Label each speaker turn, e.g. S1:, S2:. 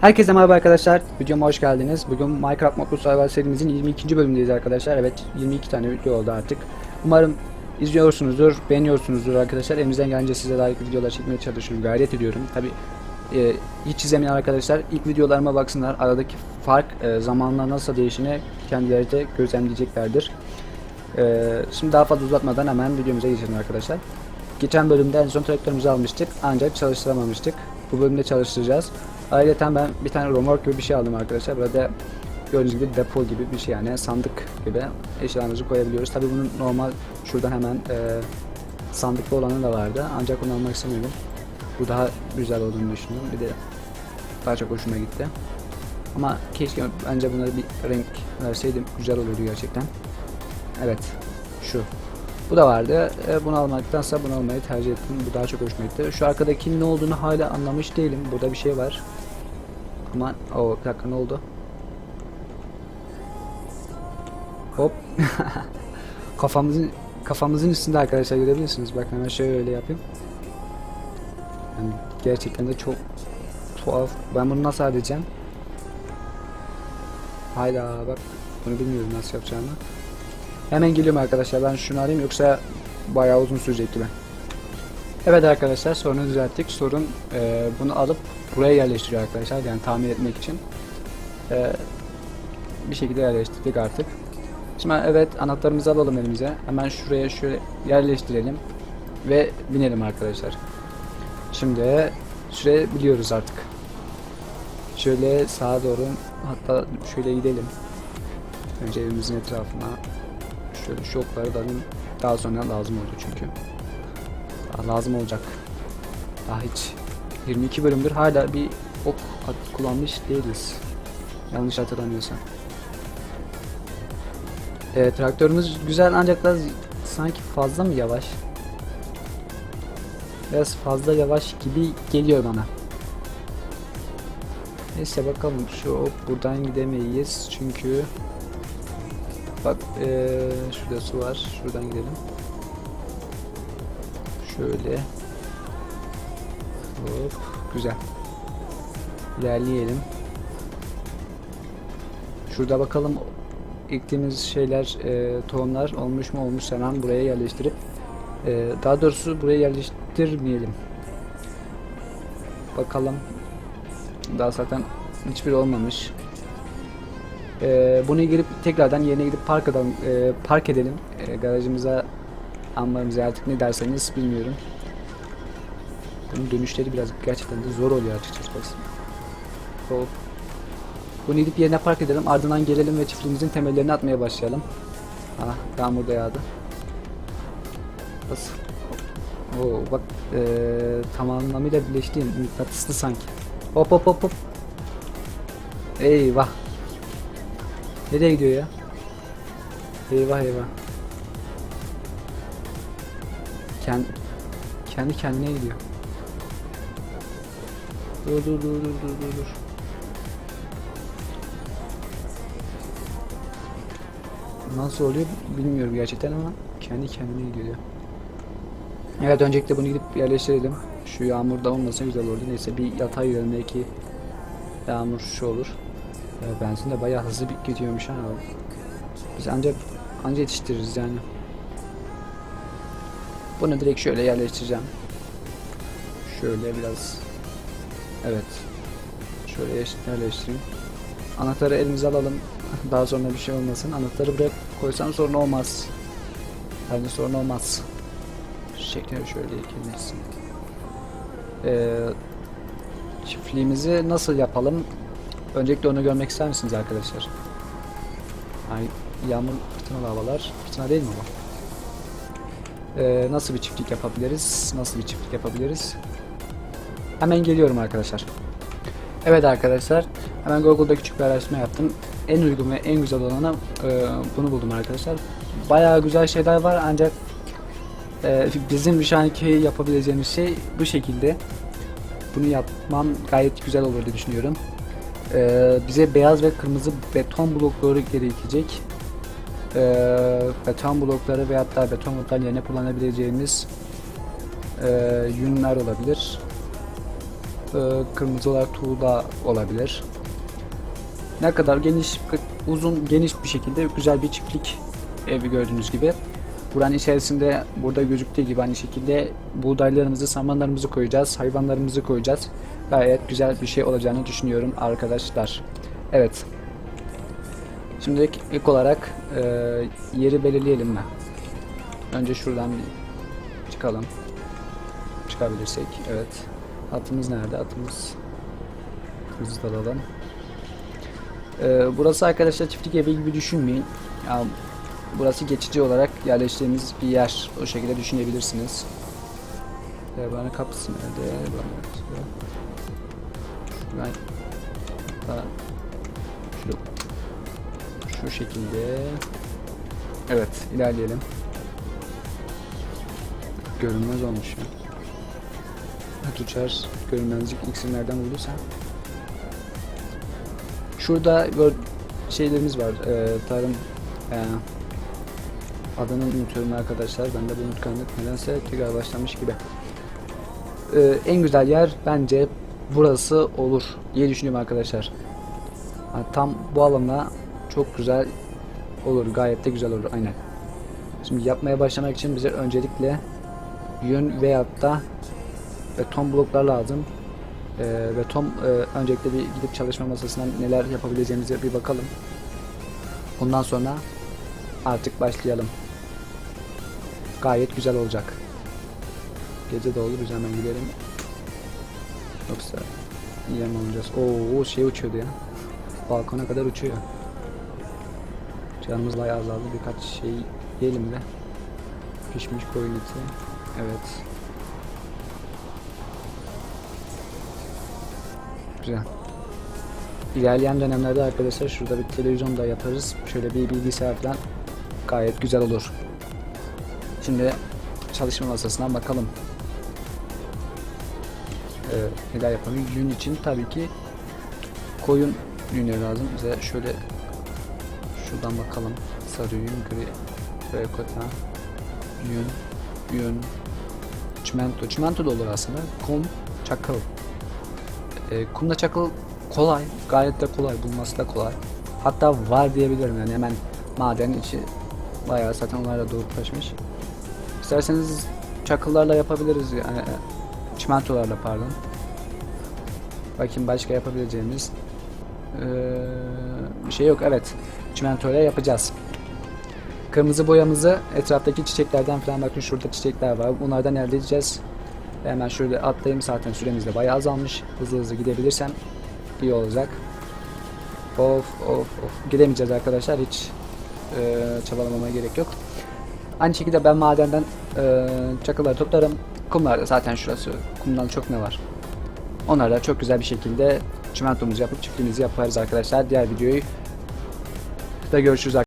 S1: Herkese merhaba arkadaşlar. Videoma hoş geldiniz. Bugün Minecraft Mutlu Survival serimizin 22. bölümündeyiz arkadaşlar. Evet 22 tane video oldu artık. Umarım izliyorsunuzdur, beğeniyorsunuzdur arkadaşlar. Elimizden gelince size layık videolar çekmeye çalışıyorum, gayret ediyorum. Tabi e, hiç izlemeyen arkadaşlar ilk videolarıma baksınlar. Aradaki fark e, zamanla nasıl değişini kendileri de gözlemleyeceklerdir. E, şimdi daha fazla uzatmadan hemen videomuza geçelim arkadaşlar. Geçen bölümde en son traktörümüzü almıştık ancak çalıştıramamıştık. Bu bölümde çalıştıracağız. Ayrıca ben bir tane romork gibi bir şey aldım arkadaşlar. Burada gördüğünüz gibi depo gibi bir şey yani sandık gibi eşyalarımızı koyabiliyoruz. Tabi bunun normal şuradan hemen e, sandıklı olanı da vardı. Ancak onu almak istemiyorum. Bu daha güzel olduğunu düşünüyorum. Bir de daha çok hoşuma gitti. Ama keşke bence bunlara bir renk verseydim güzel olurdu gerçekten. Evet şu. Bu da vardı. E, bunu almaktansa bunu almayı tercih ettim. Bu daha çok hoşuma gitti. Şu arkadaki ne olduğunu hala anlamış değilim. Burada bir şey var. Ama o bir dakika ne oldu? Hop. kafamızın kafamızın üstünde arkadaşlar görebilirsiniz. Bakın hemen şöyle yapayım. Yani gerçekten de çok tuhaf. Ben bunu nasıl halledeceğim? Hayda bak bunu bilmiyorum nasıl yapacağımı. Hemen geliyorum arkadaşlar. Ben şunu arayayım yoksa bayağı uzun sürecek gibi. Evet arkadaşlar sorunu düzelttik. Sorun e, bunu alıp buraya yerleştiriyor arkadaşlar. Yani tamir etmek için. E, bir şekilde yerleştirdik artık. Şimdi evet anahtarımızı alalım elimize. Hemen şuraya şöyle yerleştirelim. Ve binelim arkadaşlar. Şimdi şuraya biliyoruz artık. Şöyle sağa doğru hatta şöyle gidelim. Önce evimizin etrafına şöyle şokları da daha sonra lazım oldu çünkü. Daha lazım olacak. Daha hiç 22 bölümdür hala bir ok kullanmış değiliz. Yanlış hatırlamıyorsam. Evet, traktörümüz güzel ancak biraz sanki fazla mı yavaş? Biraz fazla yavaş gibi geliyor bana. Neyse bakalım şu hop buradan gidemeyiz çünkü Bak eee şurada su var. Şuradan gidelim. Şöyle. Hop. Güzel. İlerleyelim. Şurada bakalım ektiğimiz şeyler, e, tohumlar olmuş mu olmuş hemen buraya yerleştirip e, daha doğrusu buraya yerleştirmeyelim. Bakalım. Daha zaten hiçbir olmamış. Ee, bunu girip tekrardan yerine gidip park edelim, e, park edelim. E, garajımıza, ambarımıza artık ne derseniz bilmiyorum. Bunun dönüşleri biraz gerçekten de zor oluyor açıkçası. Hop. Bunu gidip yerine park edelim. Ardından gelelim ve çiftliğimizin temellerini atmaya başlayalım. Ah, yağmur da yağdı. Nasıl? Oo, bak e, tam anlamıyla birleştiğim mıknatıslı sanki. Hop hop hop hop. Eyvah. Nereye gidiyor ya? Eyvah eyvah. Kend, kendi kendine gidiyor. Dur dur dur dur dur dur. Nasıl oluyor bilmiyorum gerçekten ama kendi kendine gidiyor. Evet öncelikle bunu gidip yerleştirelim. Şu yağmur da olmasa güzel olurdu. Neyse bir yatağa gidelim yağmur şu olur. Ya benzin de bayağı hızlı bir gidiyormuş ha. Biz ancak ancak yetiştiririz yani. Bunu direkt şöyle yerleştireceğim. Şöyle biraz. Evet. Şöyle yerleştireyim. Anahtarı elimize alalım. Daha sonra bir şey olmasın. Anahtarı buraya koysam sorun olmaz. Bence sorun olmaz. Şeklini şöyle ekleyebilirsin. Ee, çiftliğimizi nasıl yapalım? Öncelikle onu görmek ister misiniz arkadaşlar? Ay, yağmur fırtınalı havalar. Fırtına değil mi bu? Ee, nasıl bir çiftlik yapabiliriz? Nasıl bir çiftlik yapabiliriz? Hemen geliyorum arkadaşlar. Evet arkadaşlar. Hemen Google'da küçük bir araştırma yaptım. En uygun ve en güzel olanı e, bunu buldum arkadaşlar. Bayağı güzel şeyler var ancak e, bizim şu anki yapabileceğimiz şey bu şekilde. Bunu yapmam gayet güzel olur diye düşünüyorum. Ee, bize beyaz ve kırmızı beton blokları gerekecek. Ee, beton blokları veya da beton bloklar yerine kullanabileceğimiz e, yünler olabilir. E, kırmızı olarak tuğla olabilir. Ne kadar geniş, uzun, geniş bir şekilde güzel bir çiftlik evi gördüğünüz gibi. Buranın içerisinde burada gözüktüğü gibi aynı şekilde buğdaylarımızı, samanlarımızı koyacağız, hayvanlarımızı koyacağız. Gayet güzel bir şey olacağını düşünüyorum arkadaşlar. Evet. Şimdi ilk, ilk olarak e, yeri belirleyelim mi? Önce şuradan bir çıkalım. Çıkabilirsek. Evet. Atımız nerede? Atımız hızlı alalım. Ee, burası arkadaşlar çiftlik evi gibi düşünmeyin. Ya, burası geçici olarak yerleştiğimiz bir yer. O şekilde düşünebilirsiniz. Ee, bana kapısı nerede? Şuradan hatta şu, şu şekilde Evet ilerleyelim. Görünmez olmuş ya. Uçar görünmezlik iksirlerden bulduysa. Şurada böyle şeylerimiz var. E, tarım e, adını unutuyorum arkadaşlar. Ben de bu unutkanlık nedense tekrar başlamış gibi. E, en güzel yer bence burası olur diye düşünüyorum arkadaşlar. Ha, tam bu alana çok güzel olur. Gayet de güzel olur. Aynen. Şimdi yapmaya başlamak için bize öncelikle yün veyahut da beton bloklar lazım. Ee, ve Tom e, öncelikle bir gidip çalışma masasından neler yapabileceğimize bir bakalım. Ondan sonra artık başlayalım. Gayet güzel olacak. Gece de olur hemen gidelim. Yoksa yem olacağız. Oo şey uçuyordu ya. Balkona kadar uçuyor. Canımız bayağı azaldı. Birkaç şey yiyelim de. Pişmiş koyun eti. Evet. Güzel. İlerleyen dönemlerde arkadaşlar şurada bir televizyon da yaparız. Şöyle bir bilgisayar falan gayet güzel olur. Şimdi çalışma masasından bakalım. Ee, neler yapalım? Yün için tabii ki koyun yünü lazım. Bize şöyle şuradan bakalım. Sarı yün, gri, terrakota, yün, yün, çimento. Çimento da olur aslında. Kum, çakıl. E, kumla çakıl kolay. Gayet de kolay. Bulması da kolay. Hatta var diyebilirim yani hemen madenin içi bayağı zaten onlarla dolup taşmış. İsterseniz çakıllarla yapabiliriz yani e, çimentolarla pardon. Bakayım başka yapabileceğimiz ee, bir şey yok. Evet. Çimentoyla yapacağız. Kırmızı boyamızı etraftaki çiçeklerden falan bakın şurada çiçekler var. Bunlardan elde edeceğiz. Hemen şöyle atlayayım zaten süremiz de bayağı azalmış. Hızlı hızlı gidebilirsem iyi olacak. Of of of. Gidemeyeceğiz arkadaşlar. Hiç e, çabalamama gerek yok. Aynı şekilde ben madenden e, çakılları toplarım. Kumlar da zaten şurası. Kumdan çok ne var. Onlarla çok güzel bir şekilde çimentomuzu yapıp çiftliğimizi yaparız arkadaşlar. Diğer videoyu da görüşürüz arkadaşlar.